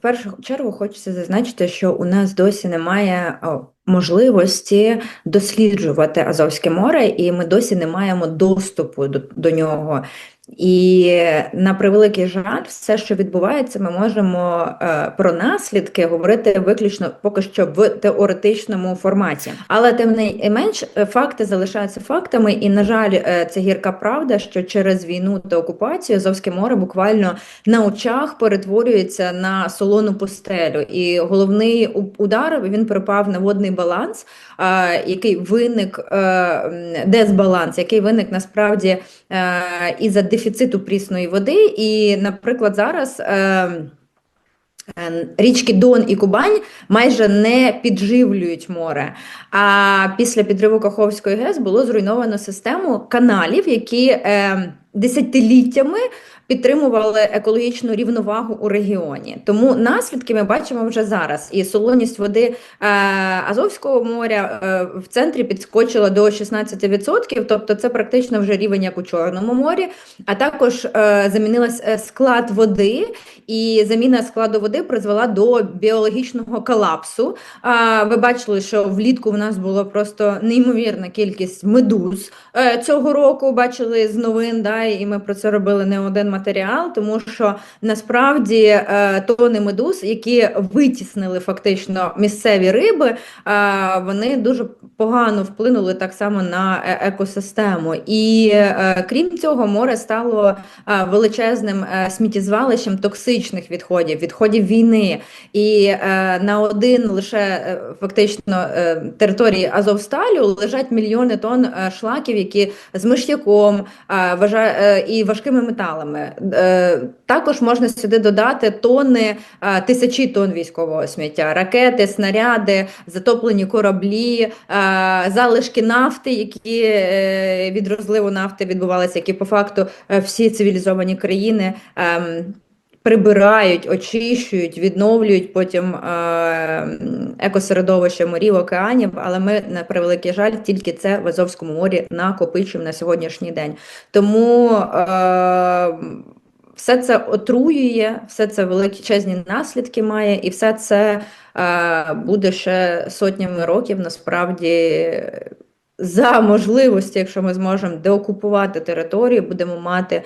В першу чергу хочеться зазначити, що у нас досі немає можливості досліджувати Азовське море, і ми досі не маємо доступу до, до нього. І на превеликий жаль, все, що відбувається, ми можемо е, про наслідки говорити виключно поки що в теоретичному форматі. Але тим не менш, факти залишаються фактами, і на жаль, е, це гірка правда, що через війну та окупацію Азовське море буквально на очах перетворюється на солону пустелю. І головний удар він припав на водний баланс, е, який виник е, дезбаланс, який виник насправді е, із за дефіциту прісної води. І, наприклад, зараз. Е, Е, річки Дон і Кубань майже не підживлюють море. А після підриву Каховської ГЕС було зруйновано систему каналів, які е, десятиліттями підтримували екологічну рівновагу у регіоні. Тому наслідки ми бачимо вже зараз. І солоність води е, Азовського моря е, в центрі підскочила до 16%, тобто це практично вже рівень як у Чорному морі. А також е, замінилась е, склад води, і заміна складу води призвела до біологічного колапсу. Е, ви бачили, що влітку в нас було просто неймовірна кількість медуз е, цього року. Бачили з новин, да, і ми про це робили не один матеріал матеріал, тому що насправді е, тони медуз, які витіснили фактично місцеві риби, е, вони дуже погано вплинули так само на е, екосистему. І крім цього, море стало величезним сміттєзвалищем токсичних відходів, відходів війни. І на один лише фактично території Азовсталю лежать мільйони тонн шлаків, які з миш'яком і важкими металами. Е, також можна сюди додати тонни, е, тисячі тонн військового сміття, ракети, снаряди, затоплені кораблі, е, залишки нафти, які від розливу нафти відбувалися, які по факту всі цивілізовані країни. Прибирають, очищують, відновлюють потім екосередовище морів, океанів, але ми, на превеликий жаль, тільки це в Азовському морі накопичуємо на сьогоднішній день. Тому все це отруює, все це величезні наслідки має, і все це е, буде ще сотнями років насправді. За можливості, якщо ми зможемо деокупувати територію, будемо мати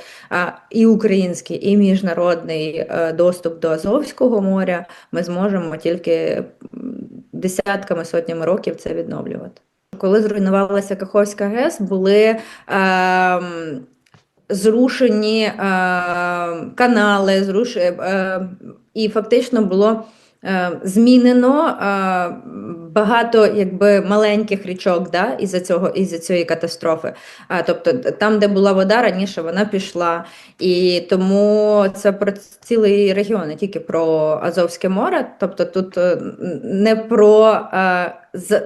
і український, і міжнародний е, доступ до Азовського моря, ми зможемо тільки десятками сотнями років це відновлювати. Коли зруйнувалася Каховська ГЕС, були ем, зрушені е, канали, зруш... е, і фактично було е, змінено е, багато якби маленьких річок да, із-за цього із-за цієї катастрофи. А, тобто там, де була вода, раніше вона пішла. І тому це про цілий регіон, не тільки про Азовське море, тобто тут е, не про е, з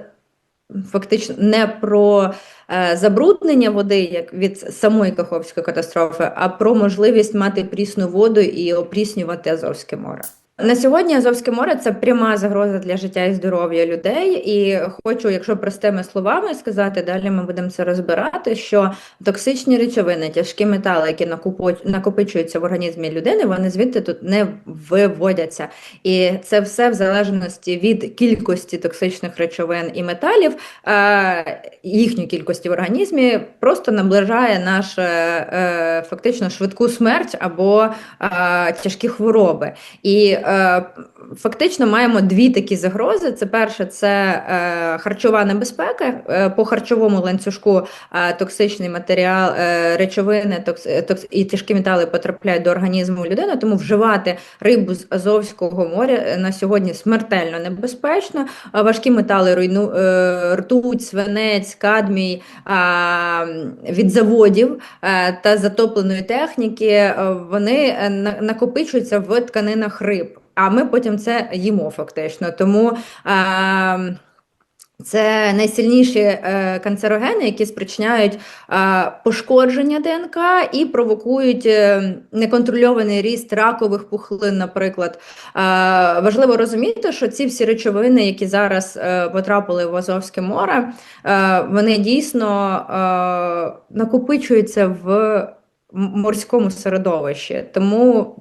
фактично не про е, забруднення води, як від самої Каховської катастрофи, а про можливість мати прісну воду і опріснювати Азовське море. На сьогодні Азовське море це пряма загроза для життя і здоров'я людей. І хочу, якщо простими словами сказати, далі ми будемо це розбирати. Що токсичні речовини, тяжкі метали, які накопичуються в організмі людини, вони звідти тут не виводяться. І це все в залежності від кількості токсичних речовин і металів, їхньої кількості в організмі просто наближає нашу е, фактично швидку смерть або тяжкі хвороби. І фактично маємо дві такі загрози. Це перше, це е, харчова небезпека е, по харчовому ланцюжку токсичний матеріал, речовини і тяжкі метали потрапляють до організму людини, тому вживати рибу з Азовського моря на сьогодні смертельно небезпечно. Важкі метали руйну, ртуть, свинець, кадмій від заводів та затопленої техніки, вони накопичуються в тканинах риб а ми потім це їмо фактично. Тому е, це найсильніші е, канцерогени, які спричиняють е, пошкодження ДНК і провокують е, неконтрольований ріст ракових пухлин. Наприклад, е, важливо розуміти, що ці всі речовини, які зараз е, потрапили в Азовське море, е, вони дійсно е, накопичуються в морському середовищі, тому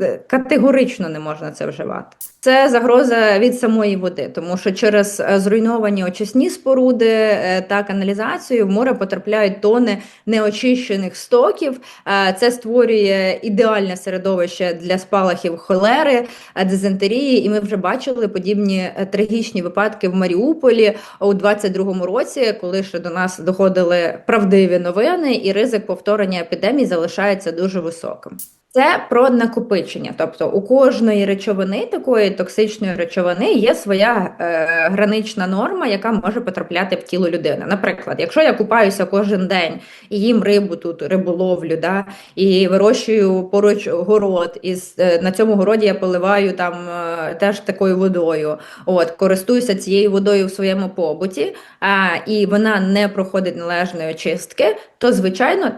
е, категорично не можна це вживати. Це загроза від самої води, тому що через е, зруйновані очисні споруди е, та каналізацію в море потрапляють тони неочищених стоків. Е, Це створює ідеальне середовище для спалахів холери, дизентерії. І ми вже бачили подібні трагічні випадки в Маріуполі у 22-му році, коли ще до нас доходили правдиві новини, і ризик повторення епідемії залишається дуже високим. Це про накопичення, тобто у кожної речовини, такої токсичної речовини, є своя е, гранична норма, яка може потрапляти в тіло людини. Наприклад, якщо я купаюся кожен день і їм рибу тут, риболовлю, да, і вирощую поруч город, і е, на цьому городі я поливаю там е, теж такою водою, от користуюся цією водою в своєму побуті, а, і вона не проходить належної очистки, то звичайно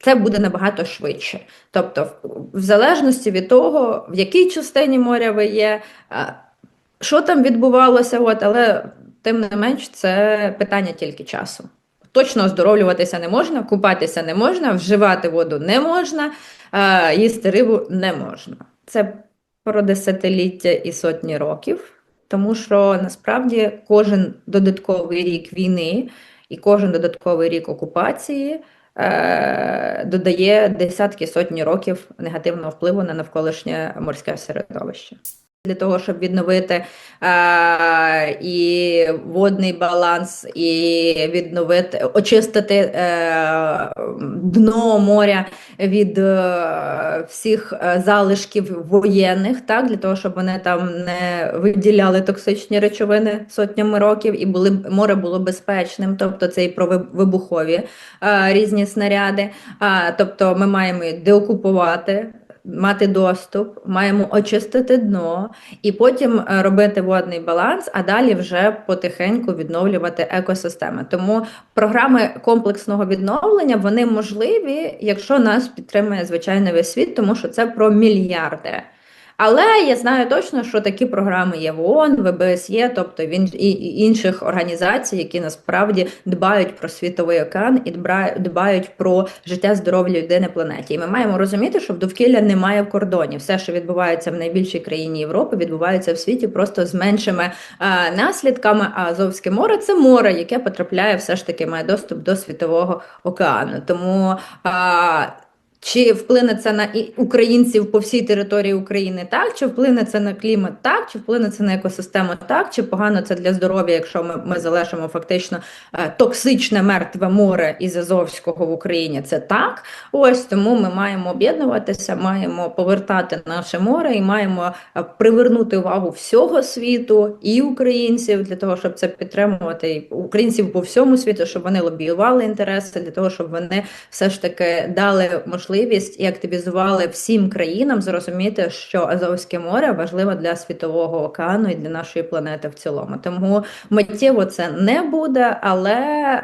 це буде набагато швидше. Тобто, в- залежності від того, в якій частині моря ви є, що там відбувалося, от, але тим не менш, це питання тільки часу. Точно оздоровлюватися не можна, купатися не можна, вживати воду не можна, їсти рибу не можна. Це про десятиліття і сотні років, тому що насправді кожен додатковий рік війни і кожен додатковий рік окупації додає десятки сотні років негативного впливу на навколишнє морське середовище. Для того, щоб відновити е, і водний баланс, і відновити, очистити е, дно моря від е, всіх е, залишків воєнних, так, для того, щоб вони там не виділяли токсичні речовини сотнями років, і були, море було безпечним, тобто це і про вибухові е, різні снаряди. А, тобто ми маємо деокупувати. Мати доступ, маємо очистити дно і потім е, робити водний баланс, а далі вже потихеньку відновлювати екосистеми. Тому програми комплексного відновлення вони можливі, якщо нас підтримує звичайний весь світ, тому що це про мільярди. Але я знаю точно, що такі програми є в ООН, в ОБСЄ, тобто в інших організацій, які насправді дбають про світовий океан і дбають про життя здоров'я людей на планеті. І ми маємо розуміти, що в довкілля немає кордонів. Все, що відбувається в найбільшій країні Європи, відбувається в світі просто з меншими е, наслідками. А Азовське море це море, яке потрапляє, все ж таки має доступ до світового океану. Тому а, чи вплине це на українців по всій території України так, чи вплине це на клімат так, чи вплине це на екосистему так, чи погано це для здоров'я, якщо ми, ми залишимо фактично е, токсичне мертве море із Азовського в Україні? Це так. Ось тому ми маємо об'єднуватися, маємо повертати наше море і маємо е, привернути увагу всього світу і українців для того, щоб це підтримувати, і українців по всьому світу, щоб вони лобіювали інтереси, для того, щоб вони все ж таки дали можливість і активізували всім країнам зрозуміти, що Азовське море важливо для світового океану і для нашої планети в цілому. Тому миттєво це не буде, але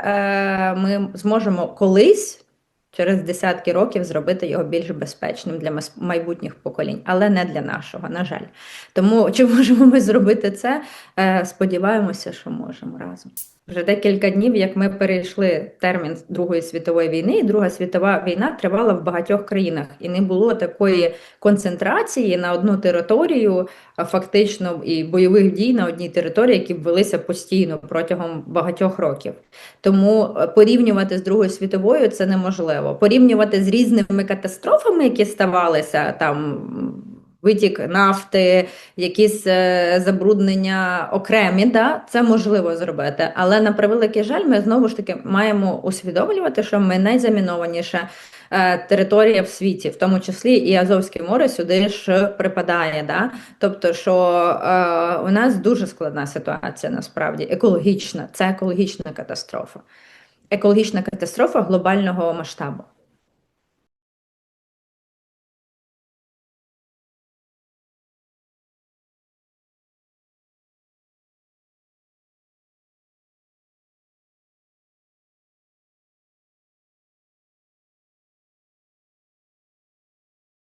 е, ми зможемо колись. Через десятки років зробити його більш безпечним для майбутніх поколінь, але не для нашого, на жаль. Тому чи можемо ми зробити це? Е, Сподіваємося, що можемо разом. Вже декілька днів, як ми перейшли термін Другої світової війни, і Друга світова війна тривала в багатьох країнах, і не було такої концентрації на одну територію, а фактично і бойових дій на одній території, які б велися постійно протягом багатьох років. Тому е, порівнювати з Другою світовою це неможливо. Порівнювати з різними катастрофами, які ставалися там. Витік нафти, якісь е, забруднення окремі, да, це можливо зробити. Але на превеликий жаль, ми знову ж таки маємо усвідомлювати, що ми найзамінованіша е, територія в світі, в тому числі і Азовське море сюди ж припадає. Да? Тобто, що е, у нас дуже складна ситуація насправді екологічна, це екологічна катастрофа. Екологічна катастрофа глобального масштабу.